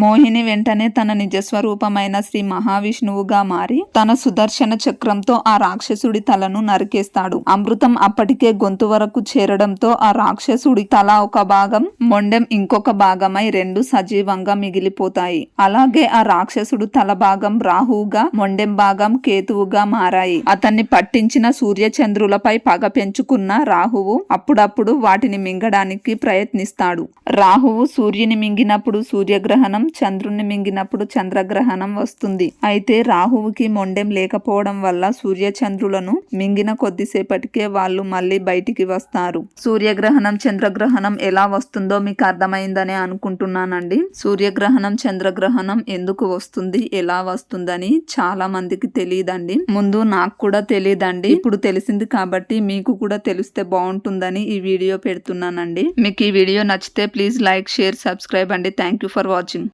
మోహిని వెంటనే తన నిజస్వరూపమైన శ్రీ మహావిష్ణువుగా మారి తన సుదర్శన చక్రంతో ఆ రాక్షసుడి తలను నరికేస్తాడు. అమృతం అప్పటికే గొంతు వరకు చేరడంతో ఆ రాక్షసుడి తల ఒక భాగం మొండెం ఇంకొక భాగమై రెండు సజీవంగా మిగిలిపోతాయి. అలాగే ఆ రాక్షసుడు తల భాగం రాహువుగా మొండెం భాగం కేతువుగా మారాయి. అతన్ని పట్టించిన సూర్య చంద్రులపై పగ పెంచుకున్న రాహువు అప్పుడప్పుడు వాటిని మింగడానికి ప్రయత్నిస్తాడు. రాహువు సూర్యుని మింగినప్పుడు సూర్యగ్రహణం చంద్రుణ్ణి మింగినప్పుడు చంద్రగ్రహణం వస్తుంది. అయితే రాహువుకి మొండెం లేకపోవడం వల్ల సూర్య చంద్రులను మింగిన కొద్దిసేపటికే వాళ్ళు మళ్ళీ బయటికి వస్తారు. సూర్యగ్రహణం చంద్రగ్రహణం ఎలా వస్తుందో మీకు అర్థమైందని అనుకుంటున్నానండి. సూర్యగ్రహణం చంద్రగ్రహణం ఎందుకు వస్తుంది ఎలా వస్తుందని చాలా మందికి తెలియదండి. ముందు నాకు కూడా తెలియదండి. ఇప్పుడు తెలిసింది కాబట్టి మీకు కూడా తెలిస్తే బాగుంటుందని ఈ వీడియో పెడుతున్నానండి. మీకు ఈ వీడియో నచ్చితే ప్లీజ్ లైక్ షేర్ సబ్స్క్రైబ్ అండి. Thank you for watching.